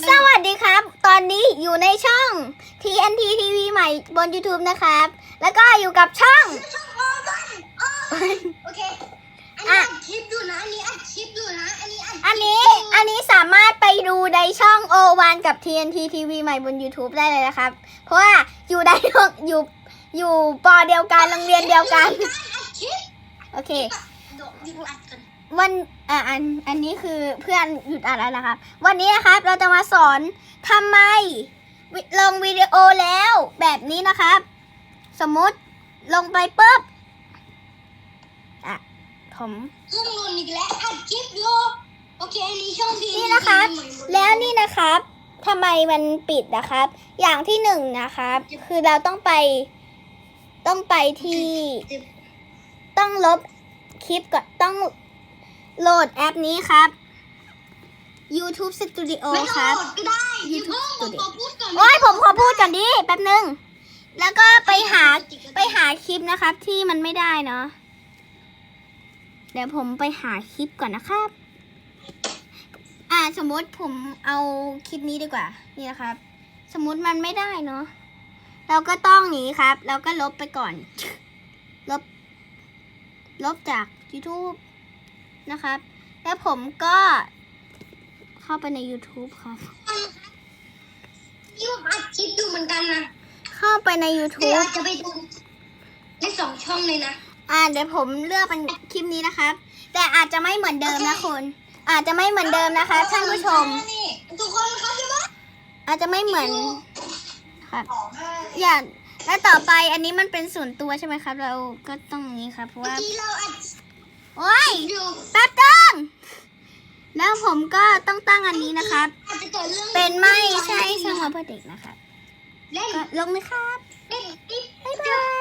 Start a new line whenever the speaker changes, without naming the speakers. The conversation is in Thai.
สวัสดีครับ ตอนนี้อยู่ในช่อง TNT TV ใหม่บน YouTube นะครับ แล้วก็อยู่กับช่อง
ช่องโอวันโอวันโอเค อันนี้อัดคลิปอยู่นะ อันนี้อัดคลิปอยู่นะ อันนี้อัดคลิป
อันนี้ อันนี้สามารถไปดูในช่อง O1 กับ TNT TV ใหม่บน YouTube ได้เลยนะครับ เพราะว่าอยู่ได้อยู่อยู่ปอเดียวกันโรงเรียนเดียวกัน
อัดคลิป
โอเค
เดี๋ยวหยุดอัดกัน
วันอะอันอันนี้คือเพื่อนหยุดอ่านแล้วนะครับ วันนี้นะครับเราจะมาสอนทำไมวิลงวิดีโอแล้วแบบนี้นะครับ สมมุติลงไปปุ๊บอะผม
เครื่องรุนอีกแล้วอัดคลิปอยู่โอเคอันนี้ช่องที
นี่นะครับ แล้วนี่นะครับทำไมมันปิดนะครับ อย่างที่หนึ่งนะครับ คือเราต้องไป ต้องไปที่ ต้องลบคลิปก่อนต้อง โหลดแอปนี้ครับ YouTube Studio
ไม่
ค
ต้อ
รั
ง
บ
โหลดก็ได้อย่า
YouTube
เพิ่งผมขอพูดก่อน
โอ้ยผมขอพูดก่อนดิแป๊บนึง แล้วก็ไปหาไปหาคลิปนะครับ ที่มันไม่ได้เนาะเดี๋ยวผมไปหาคลิปก่อนนะครับ อ่าสมมติผมเอาคลิปนี้ดีกว่า นี่นะครับ สมมติมันไม่ได้เนาะเราก็ต้องหนีครับ เราก็ลบไปก่อน ลบ ลบจาก YouTube นะครับ แล้วผมก็เข้าไปใน YouTube ครับ
นี่ผมอัดคลิปดูเหมือนกันนะ
เข้าไปใน
เดี๋ยว
YouTube
อาจจะไปดูในสองช่องเลยนะ
อ่าเดี๋ยวผมเลือกเป็นคลิปนี้นะครับ แต่อาจจะไม่เหมือนเดิมนะคุณอาจจะไม่เหมือนเดิมนะคะ ท่านผู้ชม
นี่ทุกคนเขาจะว่า
อาจจะไม่เหมือนครับอย่างแล้วต่อไปอันนี้มันเป็นส่วนตัวใช่ไหมครับ เราก็ต้องอย่างนี้ครับเพราะ
เมื่อ
ว่า
กี้เราอัด
โอ้ย
อยู่
แป๊บนึงแล้วผมก็ต้องตั้งอันนี้นะครับ
เป็
นไม่ใช่สำหรับเด็กนะครับ
ล
งเลยครับบ๊ายบาย